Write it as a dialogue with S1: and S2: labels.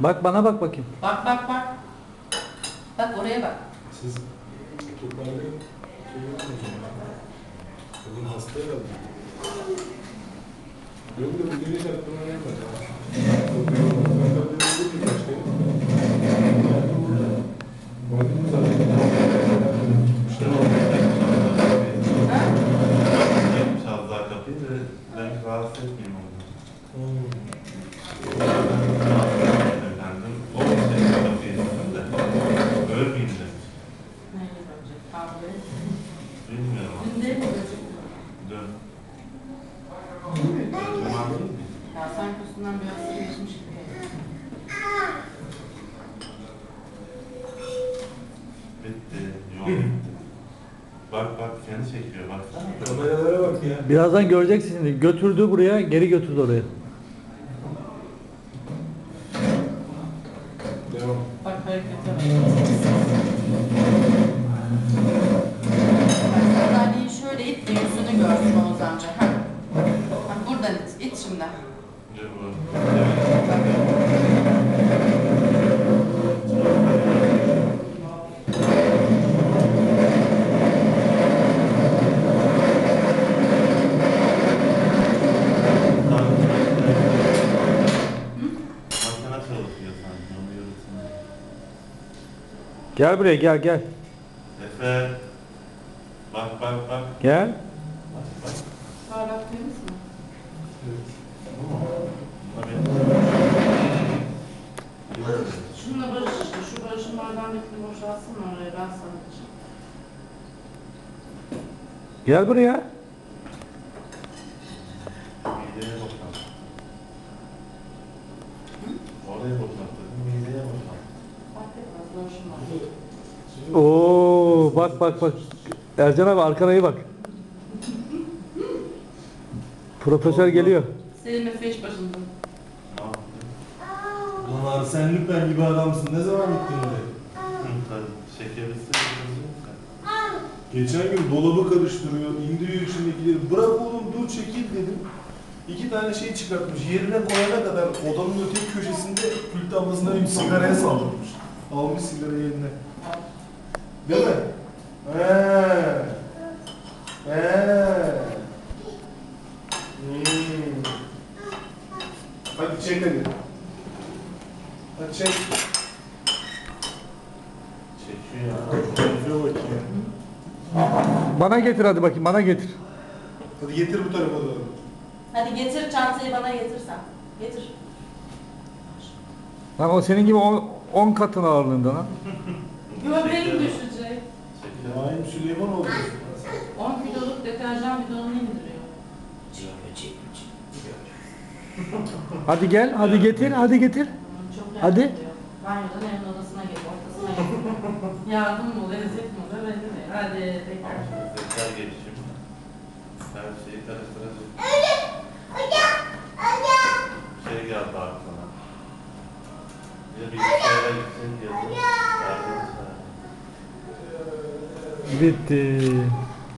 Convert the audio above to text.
S1: Bak bana bak bakayım.
S2: Bak bak bak. Bak oraya bak.
S3: Siz toparlayın. Şey yapmayın. Bugün hasta herhalde. Yok da bugün hiç aklıma gelmedi.
S4: Ben rahatsız etmeyeyim onu. Efendim, o şey kapıyı etsin de ölmeyeyim de. Bilmiyorum? Dön. Cuma değil mi?
S2: Ya sanki üstünden bir hasta geçmiş gibi.
S4: Bitti. Yol bitti. Bak bak kendi çekiyor baksana.
S3: Kameralara bak ya.
S1: Birazdan göreceksin şimdi. Götürdü buraya, geri götürdü oraya.
S3: Devam.
S2: Bak harekete bak. Sandalyeyi şöyle it de yüzünü görsün Oğuz amca. Buradan it. İt şimdi.
S4: Dur
S1: Gel buraya gel gel.
S4: Efe. Bak bak bak.
S1: Gel.
S4: Bak bak.
S2: Parlak temiz mi? Şununla barış işte. Şu barışın bardağındakini boşaltsın oraya. Ben sana diyeceğim.
S1: Gel buraya. Oo bak bak bak. Ercan abi arkana iyi bak. Profesör geliyor.
S2: Selim Efe iş başında.
S3: Ulan abi sen lütfen gibi adamsın. Ne zaman gittin oraya?
S4: Hı, tabii. Şeker istedim.
S3: Geçen gün dolabı karıştırıyor, indiriyor içindekileri. Bırak oğlum dur çekil dedim. İki tane şey çıkartmış. Yerine koyana kadar odanın öteki köşesinde kül damlasına bir sigaraya saldırmış. Almış sigarayı eline. Değil mi? Eee. Eee. Hmm. Hadi çek hadi. Hadi çek.
S4: Çekiyor ya.
S1: Bana getir hadi bakayım bana getir.
S3: Hadi getir bu tarafa doğru.
S2: Hadi getir çantayı bana getirsen. Getir.
S1: Lan o senin gibi 10 katın ağırlığında lan.
S2: Göbeğim düşecek.
S4: Çekiyor.
S3: Naim Süleyman oldu.
S2: 10 kiloluk deterjan bidonunu indiriyor.
S1: Hadi gel hadi getir hadi getir.
S2: Çok
S1: Hadi.
S2: ediyor. Banyodan evin odasına gel, ortasına gel. yardım mı, lezzet mi, olur, belli değil. Hadi tekrar.
S4: Zeka gelişimi. Her şeyi karıştıracak. Şey geldi aklına. Ya bilgisayara gidecek ya da.
S1: biti